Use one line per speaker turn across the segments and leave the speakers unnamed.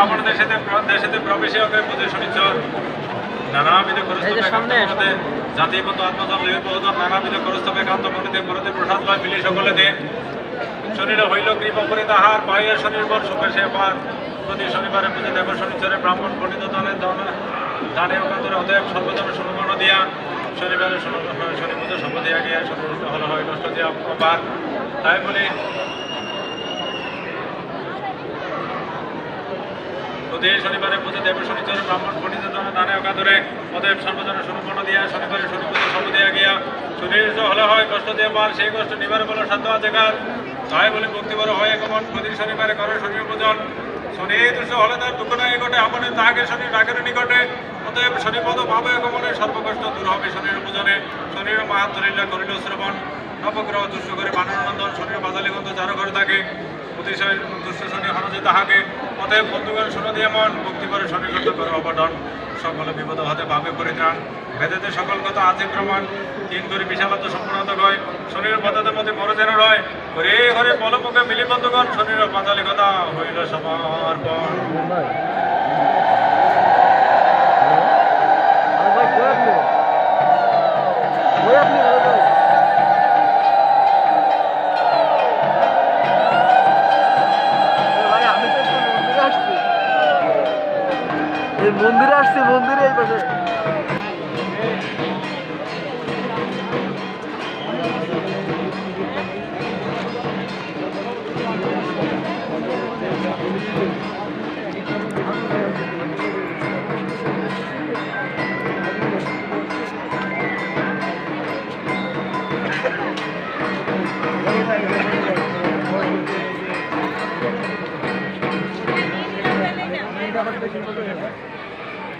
আমাদের দেশেতে দেশেতে প্রবেশে অগ্রে পুজো শনিচর নানাবিধ খরস্তবে জাতিগত আত্মজন লিপিবদ্ধ নানাবিধ খরস্তবে কান্ত মনিতে পরতে প্রসাদ লয় মিলি সকলেতে। শরীর হইল কৃপা করে তাহার বাহ্য শনির্ভর সুখে সে পার। প্রতি শনিবারে পুজো দেব শনিচরে ব্রাহ্মণ পণ্ডিত দানে দানে অকান্তরে অতএব সর্বজনে সুনগণ দিয়া শনিবারে শনি- শনি পুজো সর্ব দিয়া গিয়া শনি হল দিয়া অপার তাই বলি প্রতি শনিবারে পুজো দেব শনিচর, ব্রাহ্মণ পণ্ডিত জন দানে অকাতরে অতএব সর্বজনে সুনগণ দিয়া শনিবারে শনি পুজো সর্ব দিয়া গিয়া শনির হলে হয়, কষ্ট দিয়ে পার সেই কষ্ট নিবার বলে সাধ্য আছে কার? তাই বলে ভক্তি বড় হয় একমন প্রতি শনিবারে করে শনি পূজন শনি দৃশ্য হলে তার দুঃখ নাই ঘটে আমাদের তাহাকে শনি ডাকের নিকটে। অতএব শনিপদ ভাবে একমনে, সর্বকষ্ট দূর হবে শনির পূজনে শনির মাহাত্ম করিল শ্রবণ। নবগ্রহ দুষ্ট করে বানরনন্দন শনির বাজালি গন্ধ চারো করে থাকে অতিশয় দুষ্ট শনি হনজে তাহাকে। অতএব বন্ধুগণ, শোনো দিয়ে মন ভক্তি করে শনি গন্ধ করে অবদান সকলে বিপদ হতে ভাবে পরিত্রাণ। বেদেতে সকল কথা আছে প্রমাণ। তিন করে বিশালত সম্পূর্ণত গয় শনির পদাদের মধ্যে বড় যেন রয়। ঘরে ঘরে পলমুখে মিলি বন্ধুগণ শনির পাঁচালি কথা হইল সমর্পণ।
এই মন্দিরে আসছি মন্দিরে এই পাশে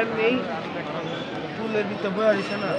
এমনি ফুলের ভিতরে বয়া না।